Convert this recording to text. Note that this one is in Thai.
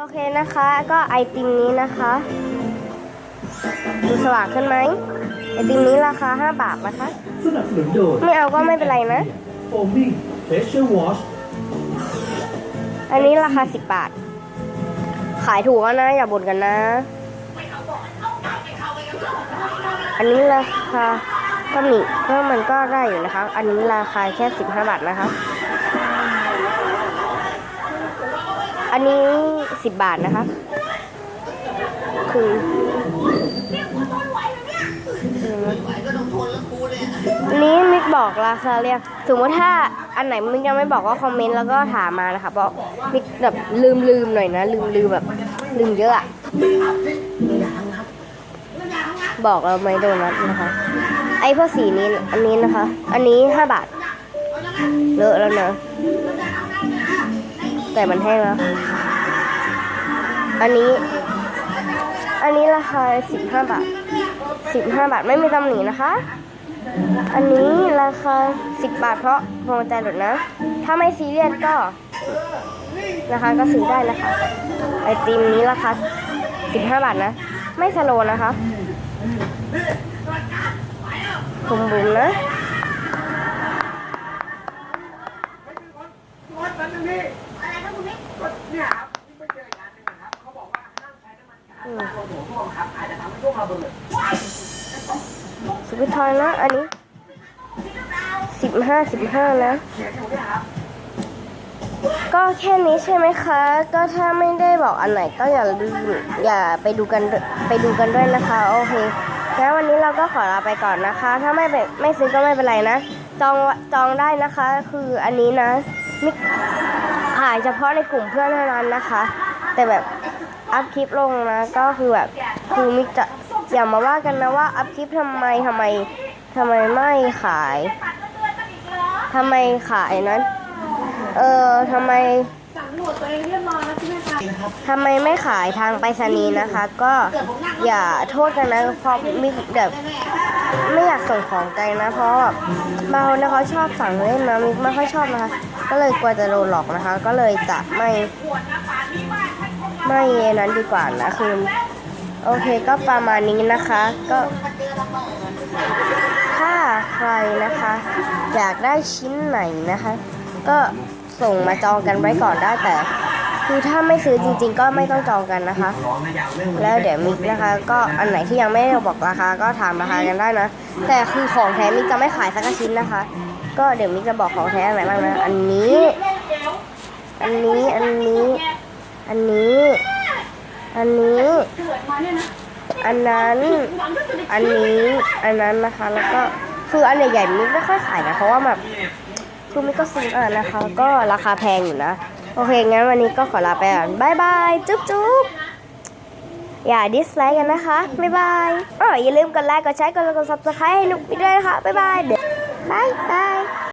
โอเคนะคะ ก็ไอติมนี้นะคะ ดูสว่างขึ้นไหมไอติมนี้ราคา 5 บาทนะคะ สนับสนุนโดยไม่เอาก็ไม่เป็นไรนะ โฟมมิ่งเฟชเชอร์วอชอันนี้ราคา 10 บาท ขายถูกแล้วนะ อย่าบ่นกันนะ อันนี้ราคาก็มีก็มันก็ได้อยู่นะคะ อันนี้ราคาแค่ 15 บาทนะคะ อันนี้10บบาทนะคะ คืออันนี้มิกบอกราคาเรียกสมมติถ้าอันไหนมิกยังไม่บอกก็คอมเมนต์แล้วก็ถามมานะคะเพราะมิกแบบลืมลืมหน่อยนะ ลืมลืมแบบลืมเยอะอะบอกเราไหมโดนัทนะคะ ไอ้พวกสีนี้อันนี้นะคะ อันนี้ห้าบาทเลอะแล้วเนะ แต่มันแห้งแล้ว อันนี้ อันนี้ราคาสิบห้าบาทสิบห้าบาทไม่มีตำหนินะคะ อันนี้ราคาสิบบาทเพราะพวงใจหลุดนะ ถ้าไม่ซีเรียสก็นะคะก็ซื้อได้นะคะ ไอติมนี้ราคาสิบห้าบาทนะ ไม่สโลนะคะบุมบุมนะ สุดท้ายนะอันนี้สิบห้าสิบห้านะ ก็แค่นี้ใช่ไหมคะ ก็ถ้าไม่ได้บอกอันไหนก็อย่าลืมอย่าไปดูกันไปดูกันด้วยนะคะ โอเคงั้นวันนี้เราก็ขอลาไปก่อนนะคะ ถ้าไม่ไม่ซื้อก็ไม่เป็นไรนะ จองจองได้นะคะ คืออันนี้นะมิขายเฉพาะในกลุ่มเพื่อนเท่านั้นนะคะ แต่แบบ อัพคลิปลงนะก็คือแบบคือมิกจะอย่ามาว่ากันนะว่าอัพคลิปทำไมทำไมทำไมไม่ขายทำไมขายนั้น เออทำไมทำไมไม่ขายทางไปรษณีย์นะคะ ก็อย่าโทษกันนะเพราะมิกแบบไม่อยากส่งของไกลนะ เพราะแบบบางคนะเขาชอบสั่งเล่นนะมิกไม่ค่อยชอบนะคะ ก็เลยกลัวจะโดนหลอกนะคะ ก็เลยจะไม่ ไม่นั้นดีกว่านะคือโอเคก็ประมาณนี้นะคะ ก็ถ้าใครนะคะ อยากได้ชิ้นไหนนะคะ ก็ส่งมาจองกันไว้ก่อนได้แต่ คือถ้าไม่ซื้อจริง ๆ ก็ไม่ต้องจองกันนะคะ แล้วเดี๋ยวมิกนะคะ ก็อันไหนที่ยังไม่ได้บอกราคาก็ถามราคากันได้นะแต่คือของแท้มิกจะไม่ขายสักชิ้นนะคะ ก็เดี๋ยวมิกจะบอกของแท้อะไรบ้างนะอันนี้ อันนี้อันนี้ อันนี้ อันนี้ อันนั้น อันนี้อันนั้นนะคะ แล้วก็คืออันใหญ่ๆมิกไม่ค่อยขายนะเพราะว่าแบบคือมิกก็ซื้ออะนะคะ ก็ราคาแพงอยู่นะโอเคงั้นวันนี้ก็ขอลาไปก่อนบายบายจุ๊บจุ๊บอย่าดิสไลค์กันนะคะบ๊ายบายอ๋ออย่าลืมกดไลค์กดแชร์กดกดซับสไครต์ให้นุกไปด้วยนะคะบ๊ายบายเดี๋ยวบายบาย